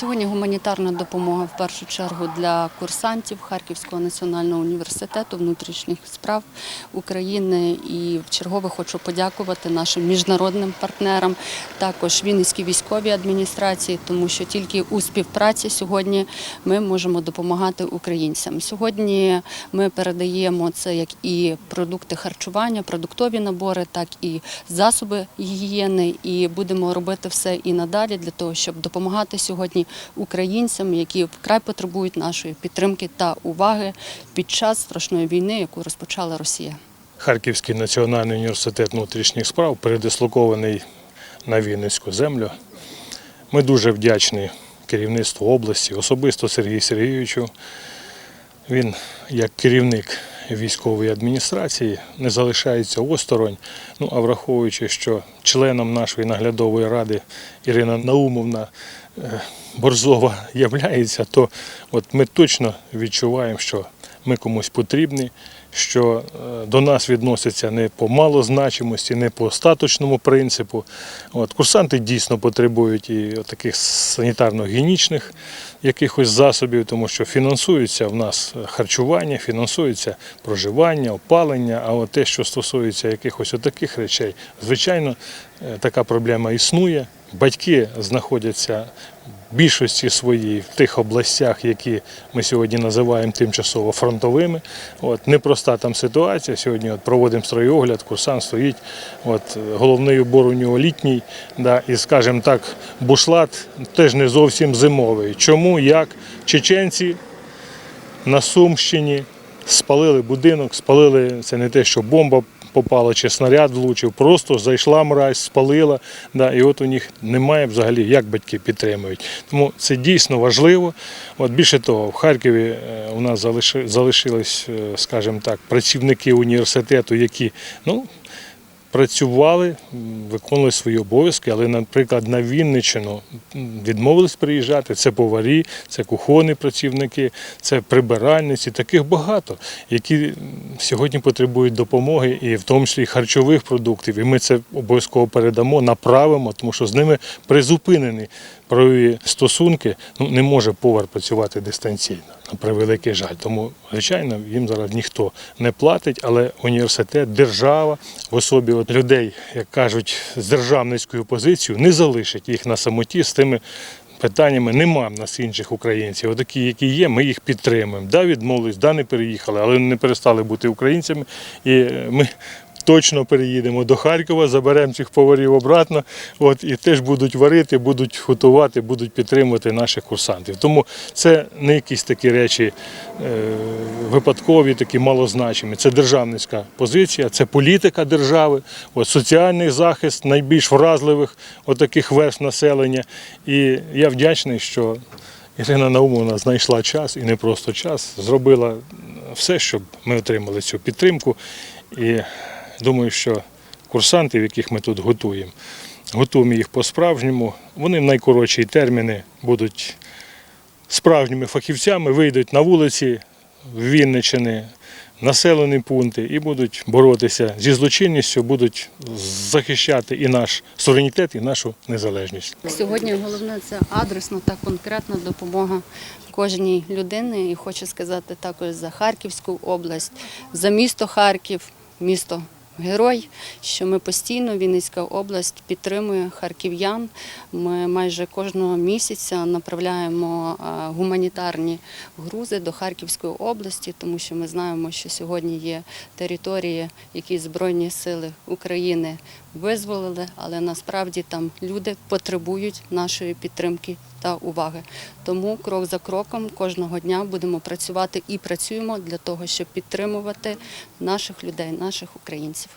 Сьогодні гуманітарна допомога в першу чергу для курсантів Харківського національного університету внутрішніх справ України. І в чергове хочу подякувати нашим міжнародним партнерам, також Вінницькій військовій адміністрації, тому що тільки у співпраці сьогодні ми можемо допомагати українцям. Сьогодні ми передаємо це як і продукти харчування, продуктові набори, так і засоби гігієни. І будемо робити все і надалі для того, щоб допомагати сьогодні українцям, які вкрай потребують нашої підтримки та уваги під час страшної війни, яку розпочала Росія. Харківський національний університет внутрішніх справ передислокований на Вінницьку землю. Ми дуже вдячні керівництву області, особисто Сергію Сергійовичу. Він, як керівник військової адміністрації, не залишається осторонь. Ну а враховуючи, що членом нашої наглядової ради Ірина Наумовна е, Борзова являється, то от ми точно відчуваємо, що ми комусь потрібні, що е, до нас відносяться не по малозначимості, не по статочному принципу. От, курсанти дійсно потребують і таких санітарно-гігієнічних якихось засобів, тому що фінансується в нас харчування, фінансується проживання, опалення. А от те, що стосується якихось таких речей, звичайно, е, така проблема існує. Батьки знаходяться більшості своїй в тих областях, які ми сьогодні називаємо тимчасово фронтовими. От непроста там ситуація. Сьогодні от проводимо стройогляд, курсант стоїть. От головний убор у нього літній, да, і, скажімо так, бушлат теж не зовсім зимовий. Чому як чеченці на Сумщині спалили будинок, спалили це не те, що бомба попала чи снаряд влучив, просто зайшла мразь, спалила. Да, і от у них немає взагалі, як батьки підтримують. Тому це дійсно важливо. От більше того, в Харкові е, у нас залишились, е, скажімо так, працівники університету, які ну, працювали, виконували свої обов'язки, але, наприклад, на Вінниччину відмовились приїжджати. Це поварі, це кухонні працівники, це прибиральниці, таких багато, які сьогодні потребують допомоги, і в тому числі і харчових продуктів. І ми це обов'язково передамо, направимо, тому що з ними призупинені правові стосунки. Ну не може повар працювати дистанційно. Превеликий жаль. Тому, звичайно, їм зараз ніхто не платить, але університет, держава в особі от людей, як кажуть, з державницькою позицією, не залишить їх на самоті з тими. Питаннями нема в нас інших українців. Отакі, які є, ми їх підтримуємо. Да, відмовились, да, не переїхали, але не перестали бути українцями. І е, ми точно переїдемо до Харкова, заберемо цих поварів обратно. От, і теж будуть варити, будуть готувати, будуть підтримувати наших курсантів. Тому це не якісь такі речі е, випадкові, такі малозначимі. Це державницька позиція, це політика держави, от, соціальний захист найбільш вразливих отаких верств населення. І я вдячний, що Ірина Наумовна знайшла час і не просто час, зробила все, щоб ми отримали цю підтримку. І думаю, що курсантів, яких ми тут готуємо, готуємо їх по-справжньому. Вони в найкоротші терміни будуть справжніми фахівцями, вийдуть на вулиці в Вінниччини, населені пункти і будуть боротися зі злочинністю, будуть захищати і наш суверенітет, і нашу незалежність. Сьогодні головне це адресна та конкретна допомога кожній людині. І хочу сказати також за Харківську область, за місто Харків, місто. Герой, що ми постійно Вінницька область підтримує харків'ян. Ми майже кожного місяця направляємо е, гуманітарні грузи до Харківської області, тому що ми знаємо, що сьогодні є території, які Збройні сили України визволили, але насправді там люди потребують нашої підтримки та уваги. Тому крок за кроком кожного дня будемо працювати і працюємо для того, щоб підтримувати наших людей, наших українців.